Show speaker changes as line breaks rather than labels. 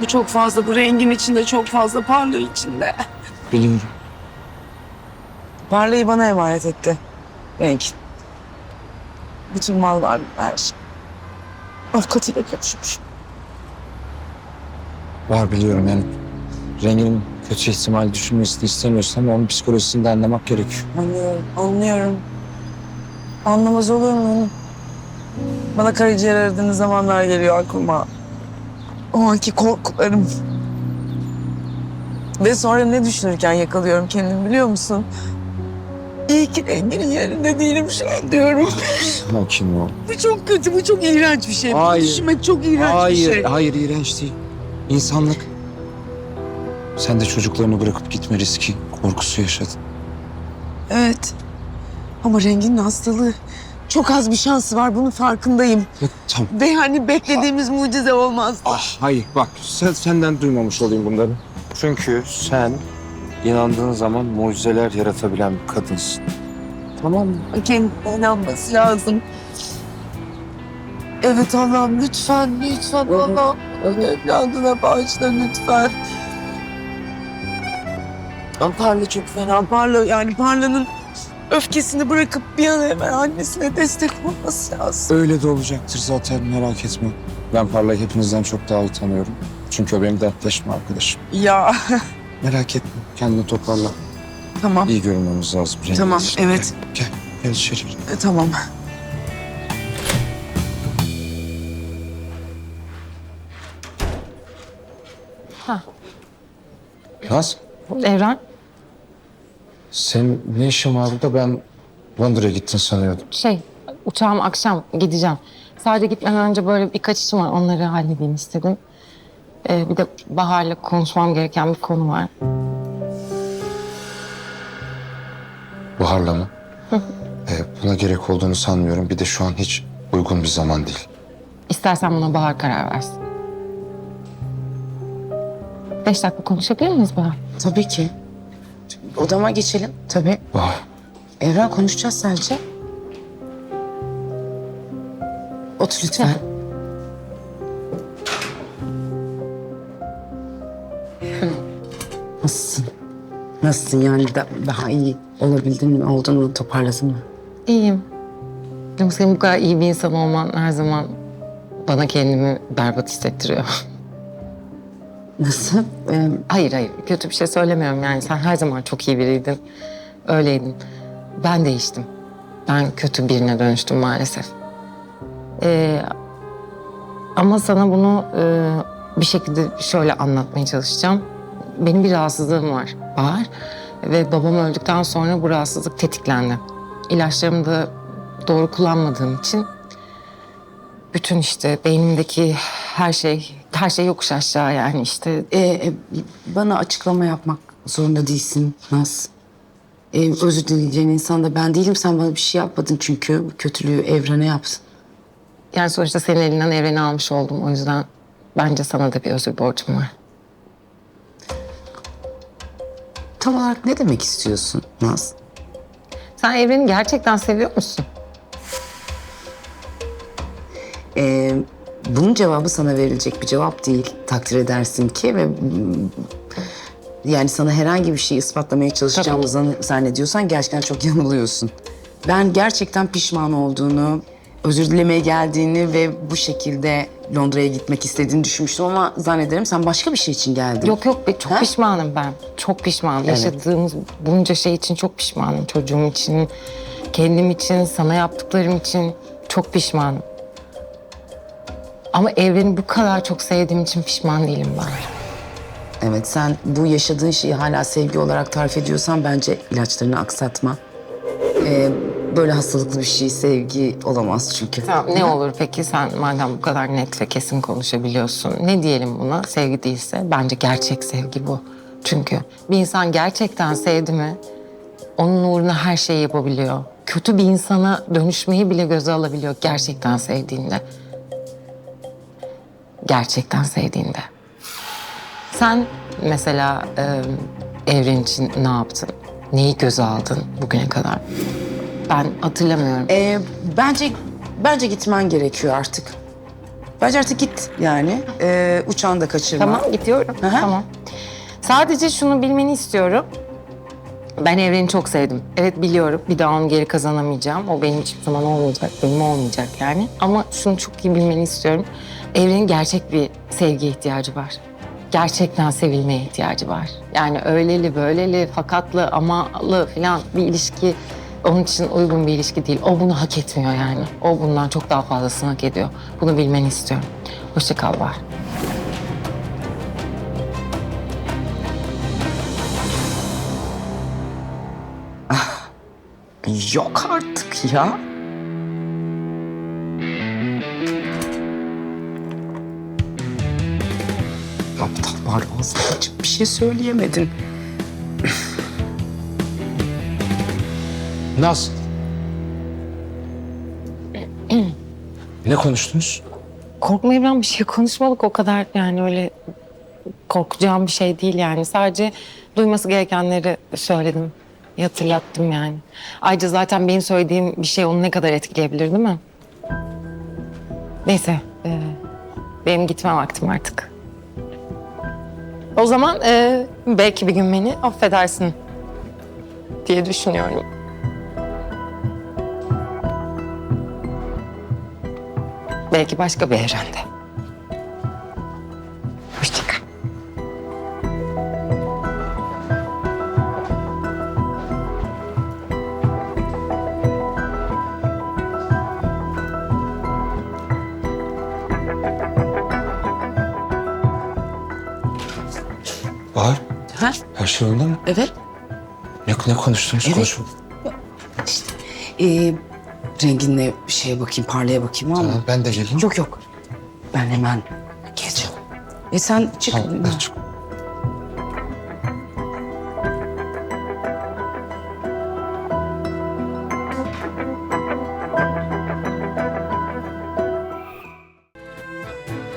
Bu çok fazla. Bu rengin içinde çok fazla. Parla içinde.
Biliyorum.
Parlayı bana emanet etti. Renk. Bütün mal var her şey. Avukatıyla görüşmüş.
Var biliyorum yani. Renginin kötü ihtimal düşünmesini istemiyorsam onun psikolojisini de anlamak gerekiyor.
Anlıyorum, anlıyorum. Anlamaz olur mu? Bana karaciğer aradığınız zamanlar geliyor aklıma. O anki korkularım. Ve sonra ne düşünürken yakalıyorum kendimi biliyor musun? İyi ki renginin yerinde değilim şu an diyorum.
Sakin ol.
bu çok kötü, bu çok iğrenç bir şey.
Hayır.
Bu düşünmek çok iğrenç
Hayır,
bir şey.
hayır iğrenç değil. İnsanlık. Sen de çocuklarını bırakıp gitme riski, korkusu yaşadın.
Evet. Ama renginin hastalığı çok az bir şansı var. Bunun farkındayım.
Ya, tamam.
Ve yani beklediğimiz mucize olmaz.
Ah hayır bak sen, senden duymamış olayım bunları. Çünkü sen inandığın zaman mucizeler yaratabilen bir kadınsın. Tamam mı?
Kendine inanması lazım. Evet Allah'ım lütfen, lütfen Allah'ım. Evladına bağışla lütfen. Ama Parla çok fena. Parla yani Parla'nın öfkesini bırakıp bir an hemen annesine destek olması lazım.
Öyle de olacaktır zaten merak etme. Ben Parla'yı hepinizden çok daha iyi tanıyorum. Çünkü o benim dertleşme arkadaşım.
Ya
Merak etme kendini toparla.
tamam,
İyi görünmemiz lazım. Cengiz.
Tamam, evet.
Gel, gel, gel içeri.
e, tamam.
Naz,
Evren,
senin ne işin var burada? Ben Londra'ya gittin sanıyordum.
şey, uçağım akşam gideceğim. Sadece gitmeden önce böyle birkaç işim var, onları halledeyim istedim. Ee, bir de Bahar'la konuşmam gereken bir konu var.
Buharla mı? Ee, buna gerek olduğunu sanmıyorum. Bir de şu an hiç uygun bir zaman değil.
İstersen buna Bahar karar versin. Beş dakika konuşabilir miyiz Bahar?
Tabii ki. Odama geçelim. Tabii.
Bahar,
Evren konuşacağız sadece. Otur lütfen. Nasılsın? Nasılsın yani da- daha iyi olabildin mi? Oldun mu? Toparladın mı?
İyiyim. Ama senin bu kadar iyi bir insan olman her zaman bana kendimi berbat hissettiriyor.
Nasıl? Ee,
Hayır hayır kötü bir şey söylemiyorum yani sen her zaman çok iyi biriydin. Öyleydin. Ben değiştim. Ben kötü birine dönüştüm maalesef. Ee, ama sana bunu e, bir şekilde şöyle anlatmaya çalışacağım. Benim bir rahatsızlığım var Bahar. Ve babam öldükten sonra bu rahatsızlık tetiklendi. İlaçlarımı da doğru kullanmadığım için bütün işte beynimdeki her şey, her şey yokuş aşağı yani işte
e, e, bana açıklama yapmak zorunda değilsin Naz. E, özür dileyeceğin insan da ben değilim. Sen bana bir şey yapmadın çünkü. Bu kötülüğü evrene yaptın.
Yani sonuçta senin elinden evreni almış oldum. O yüzden bence sana da bir özür borcum var.
Tam olarak ne demek istiyorsun Naz?
Sen evreni gerçekten seviyor musun?
Ee, bunun cevabı sana verilecek bir cevap değil. Takdir edersin ki ve yani sana herhangi bir şey ispatlamaya çalışacağımı zan- zannediyorsan gerçekten çok yanılıyorsun. Ben gerçekten pişman olduğunu, özür dilemeye geldiğini ve bu şekilde Londra'ya gitmek istediğini düşünmüştüm ama zannederim sen başka bir şey için geldin.
Yok yok be, çok
Ha?
pişmanım ben. Çok pişmanım.
Evet.
Yaşadığımız bunca şey için çok pişmanım. Çocuğum için, kendim için, sana yaptıklarım için çok pişmanım. Ama evreni bu kadar çok sevdiğim için pişman değilim ben.
Evet sen bu yaşadığın şeyi hala sevgi olarak tarif ediyorsan bence ilaçlarını aksatma. Ee, böyle hastalıklı bir şey sevgi olamaz çünkü.
Tamam ne olur peki sen madem bu kadar net ve kesin konuşabiliyorsun. Ne diyelim buna sevgi değilse bence gerçek sevgi bu. Çünkü bir insan gerçekten sevdi mi onun uğruna her şeyi yapabiliyor. Kötü bir insana dönüşmeyi bile göze alabiliyor gerçekten sevdiğinde. Gerçekten sevdiğinde. Sen mesela e, evren için ne yaptın? Neyi göze aldın bugüne kadar? Ben hatırlamıyorum.
Ee, bence bence gitmen gerekiyor artık. Bence artık git yani. Ee, uçağını da kaçırma.
Tamam gidiyorum.
Hı.
Tamam. Sadece şunu bilmeni istiyorum. Ben Evren'i çok sevdim. Evet biliyorum bir daha onu geri kazanamayacağım. O benim hiçbir zaman olmayacak, benim olmayacak yani. Ama şunu çok iyi bilmeni istiyorum. Evren'in gerçek bir sevgiye ihtiyacı var. Gerçekten sevilmeye ihtiyacı var. Yani öyleli böyleli, fakatlı, amalı falan bir ilişki onun için uygun bir ilişki değil. O bunu hak etmiyor yani. O bundan çok daha fazlasını hak ediyor. Bunu bilmeni istiyorum. Hoşça kal var.
Yok artık ya. Aptal var ağzını açıp bir şey söyleyemedin.
Naz. ne konuştunuz?
Korkma İbrahim bir şey konuşmadık o kadar yani öyle korkacağım bir şey değil yani. Sadece duyması gerekenleri söyledim. Hatırlattım yani. Ayrıca zaten benim söylediğim bir şey onu ne kadar etkileyebilir değil mi? Neyse. e, benim gitme vaktim artık. O zaman e, belki bir gün beni affedersin diye düşünüyorum. Belki başka bir evrende. Hoşça
Bahar.
Ha?
Her şey yolunda mı?
Evet.
Ne, ne konuştunuz?
Evet.
Konuşun.
İşte ee, renginle bir şeye bakayım, parlaya bakayım ama.
Tamam, ben de geleyim.
Yok yok. Ben hemen geleceğim. E sen çık.
Tamam, ben çık-